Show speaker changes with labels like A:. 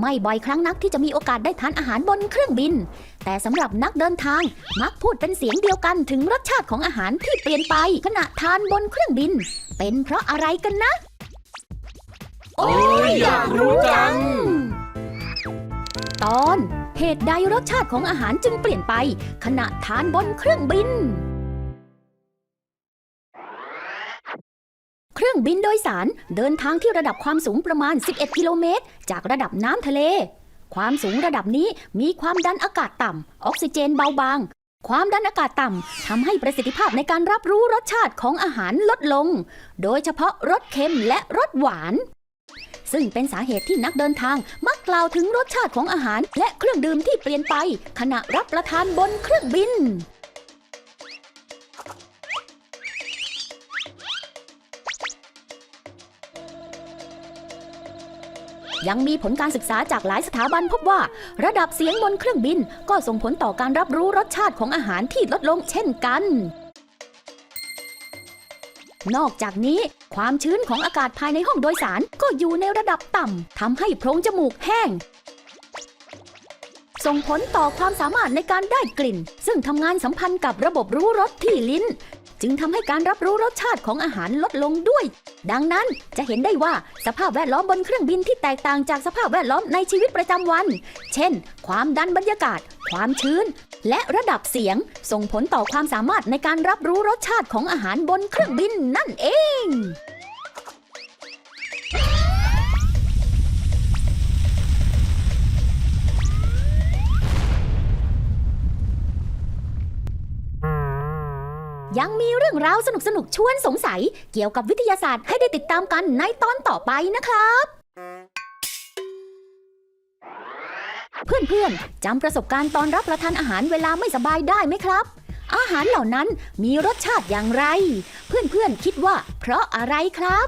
A: ไม่บ่อยครั้งนักที่จะมีโอกาสได้ทานอาหารบนเครื่องบิน แต่สำหรับนักเดินทางมักพูดเป็นเสียงเดียวกันถึงรสชาติของอาหารที่เปลี่ยนไปขณะทานบนเครื่องบิน เป็นเพราะอะไรกันนะ
B: โอ้ยอยากรู้จัง
A: ตอนเหตุใดรสชาติของอาหารจึงเปลี่ยนไป ขณะทานบนเครื่องบิน เครื่องบินโดยสารเดินทางที่ระดับความสูงประมาณ 11 กิโลเมตร จากระดับน้ำทะเล ความสูงระดับนี้มีความดันอากาศต่ำ ออกซิเจนเบาบาง ความดันอากาศต่ำทำให้ประสิทธิภาพในการรับรู้รสชาติของอาหารลดลง โดยเฉพาะรสเค็มและรสหวาน ซึ่งเป็นสาเหตุที่นักเดินทางมักกล่าวถึงรสชาติของอาหาร และเครื่องดื่มที่เปลี่ยนไป ขณะรับประทานบนเครื่องบิน ยังมีผลการศึกษาจากหลายสถาบันพบว่า ระดับเสียงบนเครื่องบินก็ส่งผลต่อการรับรู้รสชาติของอาหารที่ลดลงเช่นกัน นอกจากนี้ ความชื้นของอากาศภายในห้องโดยสารก็อยู่ในระดับต่ำทำให้โพรงจมูกแห้ง ส่งผลต่อความสามารถในการได้กลิ่น ซึ่งทำงานสัมพันธ์กับระบบรู้รสที่ลิ้น จึงทำให้การรับรู้รสชาติของอาหารลดลงด้วย ดังนั้นจะเห็นได้ว่าสภาพแวดล้อมบนเครื่องบินที่แตกต่างจากสภาพแวดล้อมในชีวิตประจำวัน เช่น ความดันบรรยากาศ ความชื้น และระดับเสียง ส่งผลต่อความสามารถในการรับรู้รสชาติของอาหารบนเครื่องบินนั่นเอง ยังมีเรื่องราวสนุกสนุกชวนสงสัย เกี่ยวกับวิทยาศาสตร์ให้ได้ติดตามกันในตอนต่อไปนะครับ เพื่อนๆจำประสบการณ์ตอนรับประทานอาหารเวลาไม่สบายได้ไหมครับ อาหารเหล่านั้นมีรสชาติอย่างไร เพื่อนๆคิดว่าเพราะอะไรครับ